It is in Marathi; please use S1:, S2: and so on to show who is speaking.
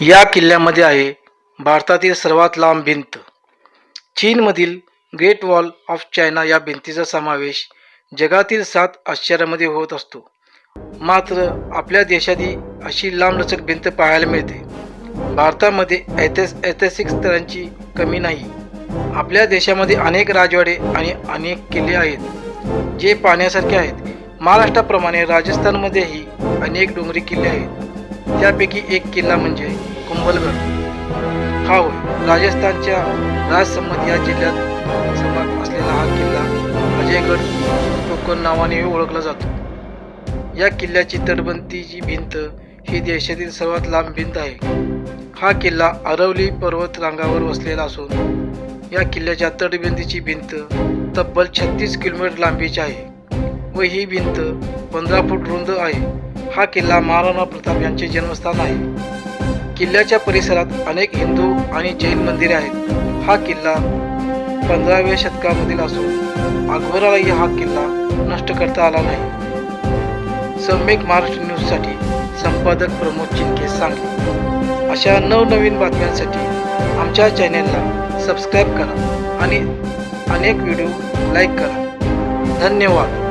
S1: या किल्ल्यामध्ये आहे भारतातील सर्वात लांब भिंत. चीनमधील ग्रेट वॉल ऑफ चायना या भिंतीचा समावेश जगातील सात आश्चर्यामध्ये होत असतो. मात्र आपल्या देशातही अशी लांबलचक भिंत पाहायला मिळते. भारतामध्ये ऐतिहास ऐतिहासिक स्थळांची कमी नाही. आपल्या देशामध्ये अनेक राजवाडे आणि अनेक किल्ले आहेत जे पाहण्यासारखे आहेत. महाराष्ट्राप्रमाणे राजस्थानमध्येही अनेक डोंगरी किल्ले आहेत. त्यापैकी एक किल्ला म्हणजे कुंभलगड. हा होय राजस्थानच्या राजसंमत या जिल्ह्यात सम- असलेला हा किल्ला अजयगड कोकण नावाने ओळखला जातो. या किल्ल्याची तटबंदीची भिंत ही देशातील सर्वात लांब भिंत आहे. हा किल्ला अरवली पर्वत रांगावर वसलेला असून या किल्ल्याच्या तटबंदीची भिंत तब्बल छत्तीस किलोमीटर लांबीची आहे व ही भिंत पंधरा फूट रुंद आहे. हा किल्ला महाराणा प्रताप यांचे जन्मस्थान आहे. किल्ल्याच्या परिसरात अनेक हिंदू आणि जैन मंदिरे आहेत. हा किल्ला पंधराव्या शतकामधील असून अकबरालाही हा किल्ला नष्ट करता आला नाही. सम्यक महाराष्ट्र न्यूजसाठी संपादक प्रमोद चिंके सांगली. अशा नवनवीन बातम्यांसाठी आमच्या चॅनेलला सबस्क्राईब करा आणि अनेक व्हिडिओ लाईक करा. धन्यवाद.